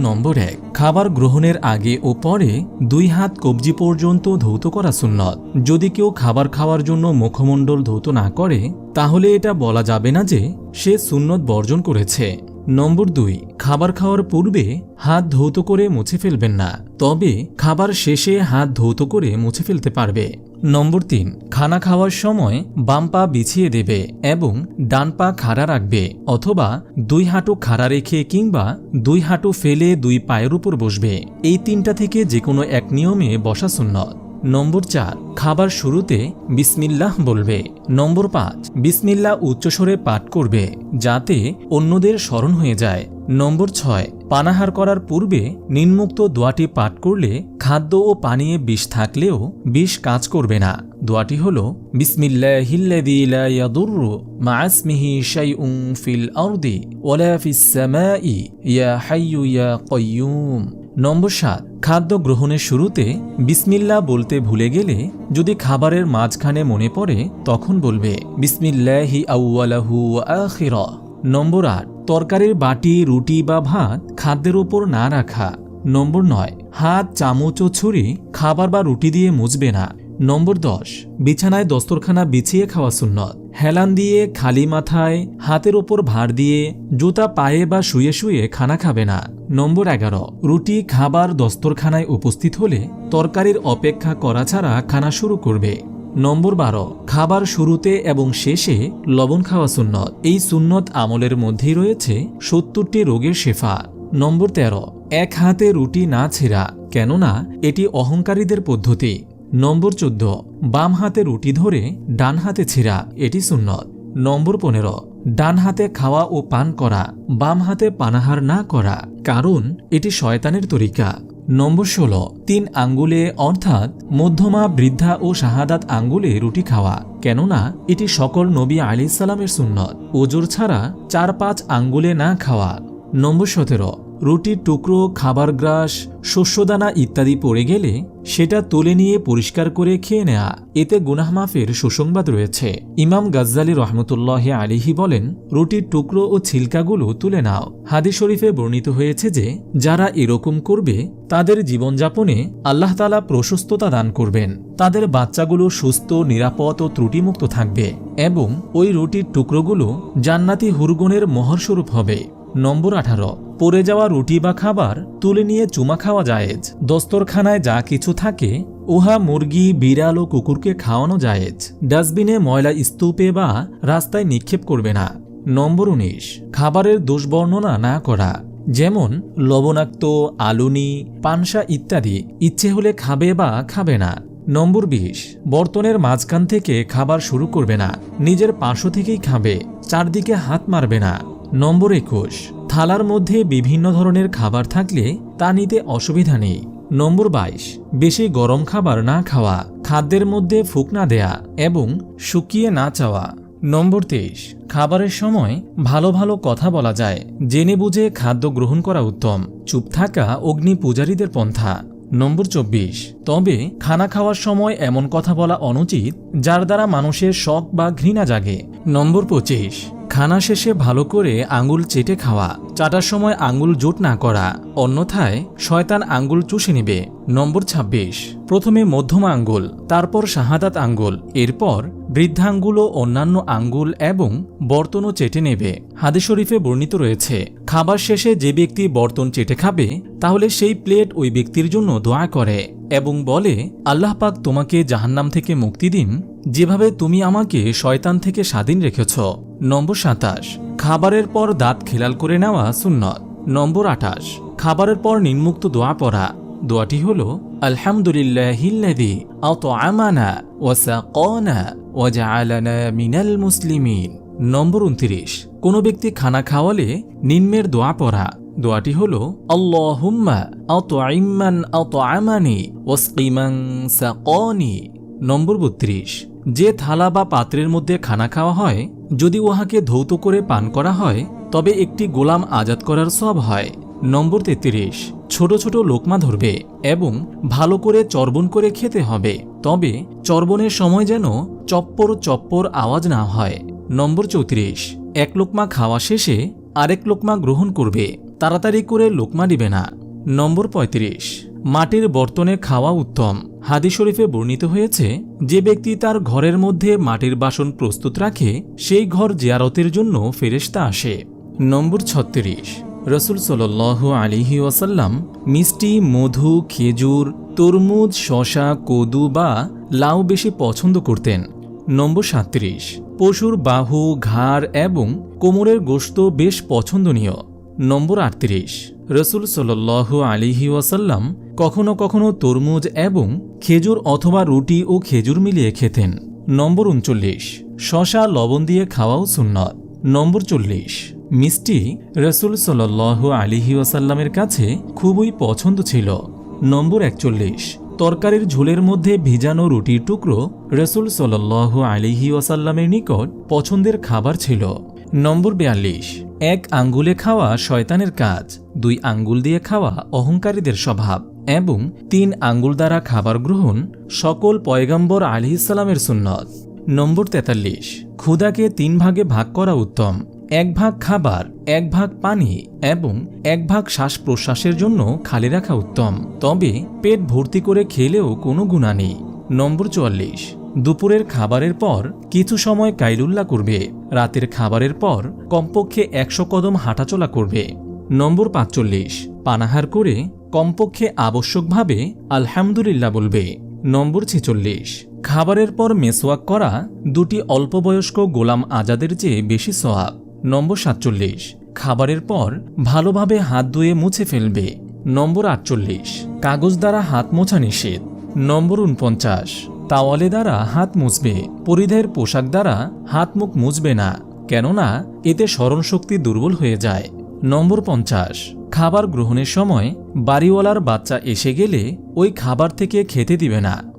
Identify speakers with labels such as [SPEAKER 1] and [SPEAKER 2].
[SPEAKER 1] নম্বর এক, খাবার গ্রহণের আগে ও পরে দুই হাত কবজি পর্যন্ত ধৌত করা সুন্নত। যদি কেউ খাবার খাওয়ার জন্য মুখমণ্ডল ধৌত না করে, তাহলে এটা বলা যাবে না যে সে সুন্নত বর্জন করেছে। নম্বর দুই, খাবার খাওয়ার পূর্বে হাত ধৌত করে মুছে ফেলবেন না, তবে খাবার শেষে হাত ধৌত করে মুছে ফেলতে পারবে। নম্বর তিন, খানা খাওয়ার সময় বাম পা বিছিয়ে দেবে এবং ডান পা খাড়া রাখবে অথবা দুই হাঁটু খাড়া রেখে কিংবা দুই হাঁটু ফেলে দুই পায়ের উপর বসবে। এই তিনটা থেকে যে কোনো এক নিয়মে বসা সুন্নত। নম্বর চার, খাবার শুরুতে বিসমিল্লাহ বলবে। নম্বর পাঁচ, বিসমিল্লাহ উচ্চস্বরে পাঠ করবে যাতে অন্যদের স্মরণ হয়ে যায়। নম্বর ছয় পানাহার করার পূর্বে নিম্মুক্ত দোয়াটি পাঠ করলে খাদ্য ও পানীয় বিষ থাকলেও বিষ কাজ করবে না। দোয়াটি হল, বিসমিল্লাহিল্লাযী লা ইয়াদুররু মা ইসমিহি শাইউন ফিল আরদি ওয়ালা ফিস সামাই হাইয়ু কাইয়্যুম নম্বর সাত, খাদ্য গ্রহণের শুরুতে বিসমিল্লা বলতে ভুলে গেলে যদি খাবারের মাঝখানে মনে পড়ে তখন বলবে, বিসমিল্লাহি আউ্লাহু আখির। নম্বর আট তরকারির বাটি, রুটি বা ভাত খাদ্যের ওপর না রাখা। নম্বর নয়, হাত, চামচ ও ছুরি খাবার বা রুটি দিয়ে মুছবে না। নম্বর দশ, বিছানায় দস্তরখানা বিছিয়ে খাওয়া সুন্নত। হেলান দিয়ে, খালি মাথায়, হাতের ওপর ভার দিয়ে, জুতা পায়ে বা শুয়ে শুয়ে খানা খাবে না। নম্বর এগারো, রুটি, খাবার, দস্তরখানায় উপস্থিত হলে তরকারির অপেক্ষা করা ছাড়া খানা শুরু করবে। নম্বর বারো, খাবার শুরুতে এবং শেষে লবণ খাওয়া সুন্নত। এই সুন্নত আমলের মধ্যেই রয়েছে সত্তরটি রোগের শেফা। নম্বর তেরো, এক হাতে রুটি না ছেঁড়া, কেননা এটি অহংকারীদের পদ্ধতি। নম্বর চোদ্দ, বাম হাতে রুটি ধরে ডান হাতে ছেঁড়া, এটি সুন্নত। নম্বর পনেরো, ডান হাতে খাওয়া ও পান করা, বাম হাতে পানাহার না করা, কারণ এটি শয়তানের তরিকা। নম্বর ষোলো, তিন আঙ্গুলে অর্থাৎ মধ্যমা, বৃদ্ধা ও শাহাদাত আঙ্গুলে রুটি খাওয়া, কেননা এটি সকল নবী আলি সালামের সুন্নত। ওজোর ছাড়া চার পাঁচ আঙ্গুলে না খাওয়া। নম্বর সতেরো রুটির টুকরো, খাবার গ্রাস, শস্যদানা ইত্যাদি পড়ে গেলে সেটা তুলে নিয়ে পরিষ্কার করে খেয়ে নেয়া। এতে গুনাহ মাফের সুসংবাদ রয়েছে। ইমাম গাজ্জালি রহমতুল্লাহ আলিহি বলেন, রুটির টুকরো ও ছিলকাগুলো তুলে নাও। হাদি শরীফে বর্ণিত হয়েছে যে, যারা এরকম করবে, তাদের জীবনযাপনে আল্লাহ তালা প্রশস্ততা দান করবেন। তাদের বাচ্চাগুলো সুস্থ, নিরাপদ ও ত্রুটিমুক্ত থাকবে এবং ওই রুটির টুকরোগুলো জান্নাতি হুরগুনের মহরস্বরূপ হবে। নম্বর আঠারো। পড়ে যাওয়া রুটি বা খাবার তুলে নিয়ে চুমা খাওয়া জায়েজ। দস্তরখানায় যা কিছু থাকে, উহা মুরগি, বিড়াল ও কুকুরকে খাওয়ানো জায়েজ। ডাস্টবিনে ময়লা স্তূপে বা রাস্তায় নিক্ষেপ করবে না। নম্বর উনিশ, খাবারের দুষ্বর্ণনা না করা। যেমন, লবণাক্ত, আলুনি, পানসা ইত্যাদি, ইচ্ছে হলে খাবে বা খাবে না। নম্বর বিশ, বর্তনের মাঝখান থেকে খাবার শুরু করবে না। নিজের পার্শ্ব থেকেই খাবে, চারদিকে হাত মারবে না। নম্বর একুশ। থালার মধ্যে বিভিন্ন ধরনের খাবার থাকলে তা নিতে অসুবিধা নেই। নম্বর বাইশ। বেশি গরম খাবার না খাওয়া, খাদ্যের মধ্যে ফুক না দেয়া এবং শুকিয়ে না চাওয়া। নম্বর তেইশ। খাবারের সময় ভালো ভালো কথা বলা যায়, জেনে বুঝে খাদ্য গ্রহণ করা উত্তম। চুপ থাকা অগ্নি পূজারীদের পন্থা। নম্বর চব্বিশ। তবে খানা খাওয়ার সময় এমন কথা বলা অনুচিত, যার দ্বারা মানুষের শখ বা ঘৃণা জাগে। নম্বর পঁচিশ। খানা শেষে ভালো করে আঙুল চেটে খাওয়া। চাটার সময় আঙ্গুল জোট না করা। অন্যথায় শয়তান আঙ্গুল চুষে নেবে। নম্বর ২৬ প্রথমে মধ্যমা আঙ্গুল তারপর শাহাদাত আঙ্গুল এরপর বৃদ্ধাঙ্গুল ও অন্যান্য আঙ্গুল এবং বর্তনও চেটে নেবে। হাদি শরীফে বর্ণিত রয়েছে, খাবার শেষে যে ব্যক্তি বর্তন চেটে খাবে, তাহলে সেই প্লেট ওই ব্যক্তির জন্য দোয়া করে এবং বলে, আল্লাহ পাক তোমাকে জাহান্নাম থেকে মুক্তি দিন। যেভাবে তুমি আমাকে শয়তান থেকে স্বাধীন রেখেছ। নম্বর সাতাশ। খাবারের পর দাঁত খেলাল করে নেওয়া সুন্নত। নম্বর আঠাশ। খাবারের পর নিম্মুক্ত দোয়া পড়া। দোয়াটি হল মিনাল মুসলিমিন। নম্বর উনত্রিশ। কোনো ব্যক্তি খানা খাওয়ালে নিম্নের দোয়া পড়া। দোয়াটি হল ওয়াসকিমান সাকানি। নম্বর বত্রিশ। যে থালা বা পাত্রের মধ্যে খানা খাওয়া হয়, যদি উহাকে ধৌত করে পান করা হয়, তবে একটি গোলাম আজাদ করার সব হয়। নম্বর তেত্রিশ, ছোট ছোট লোকমা ধরবে এবং ভালো করে চর্বণ করে খেতে হবে। তবে চর্বণের সময় যেন চপ্পর চপ্পর আওয়াজ না হয়। নম্বর চৌত্রিশ, এক লোকমা খাওয়া শেষে আরেক লোকমা গ্রহণ করবে। তাড়াতাড়ি করে লোকমা দিবে না। নম্বর ৩৫ মাটির বর্তনে খাওয়া উত্তম। হাদি শরীফে বর্ণিত হয়েছে, যে ব্যক্তি তার ঘরের মধ্যে মাটির বাসন প্রস্তুত রাখে, সেই ঘর জিয়ারতের জন্য ফেরেশতা আসে। নম্বর ছত্রিশ। রসুল সাল আলিহি ওয়াসাল্লাম মিষ্টি, মধু, খেজুর, তরমুজ শশা কদু বা লাউ বেশি পছন্দ করতেন। নম্বর সাত্রিশ। পশুর বাহু, ঘাড় এবং কোমরের গোশত বেশ পছন্দনীয়। নম্বর আটত্রিশ। রসুল সাল আলিহি ওয়াসাল্লাম কখনো কখনো তরমুজ এবং খেজুর অথবা রুটি ও খেজুর মিলিয়ে খেতেন। নম্বর উনচল্লিশ, শশা লবণ দিয়ে খাওয়াও সুন্নত। নম্বর চল্লিশ, মিষ্টি রসুল সাল আলিহি ওয়াসাল্লামের কাছে খুবই পছন্দ ছিল। নম্বর একচল্লিশ, তরকারির ঝোলের মধ্যে ভিজানো রুটির টুকরো রসুল সাল আলিহি ওয়াসাল্লামের নিকট পছন্দের খাবার ছিল। নম্বর বিয়াল্লিশ। এক আঙ্গুলে খাওয়া শয়তানের কাজ, দুই আঙ্গুল দিয়ে খাওয়া অহংকারীদের স্বভাব, এবং তিন আঙ্গুল দ্বারা খাবার গ্রহণ সকল পয়গম্বর আলিহিসাল্লামের সুন্নত। নম্বর তেতাল্লিশ। ক্ষুদাকে তিন ভাগে ভাগ করা উত্তম। এক ভাগ খাবার, এক ভাগ পানি, এবং এক ভাগ শ্বাস প্রশ্বাসের জন্য খালি রাখা উত্তম। তবে পেট ভর্তি করে খেলেও কোনো গুণা নেই। নম্বর চুয়াল্লিশ। দুপুরের খাবারের পর কিছু সময় কাইলুল্লা করবে। রাতের খাবারের পর কমপক্ষে একশো কদম হাঁটাচলা করবে। নম্বর পাঁচচল্লিশ। পানাহার করে কমপক্ষে আবশ্যকভাবে আলহামদুলিল্লাহ বলবে। নম্বর ছেচল্লিশ। খাবারের পর মেসওয়াক করা দুটি অল্পবয়স্ক গোলাম আজাদের চেয়ে বেশি সওয়াব। নম্বর সাতচল্লিশ। খাবারের পর ভালোভাবে হাত ধুয়ে মুছে ফেলবে। নম্বর আটচল্লিশ। কাগজ দ্বারা হাত মোছা নিষেধ। নম্বর উনপঞ্চাশ। তাওয়ালে দ্বারা হাত মুছবে, পরিধের পোশাক দ্বারা হাত মুখ মুছবে না, কেননা এতে স্মরণশক্তি দুর্বল হয়ে যায়। নম্বর পঞ্চাশ, খাবার গ্রহণের সময় বাড়িওয়ালার বাচ্চা এসে গেলে ওই খাবার থেকে খেতে দিবে না।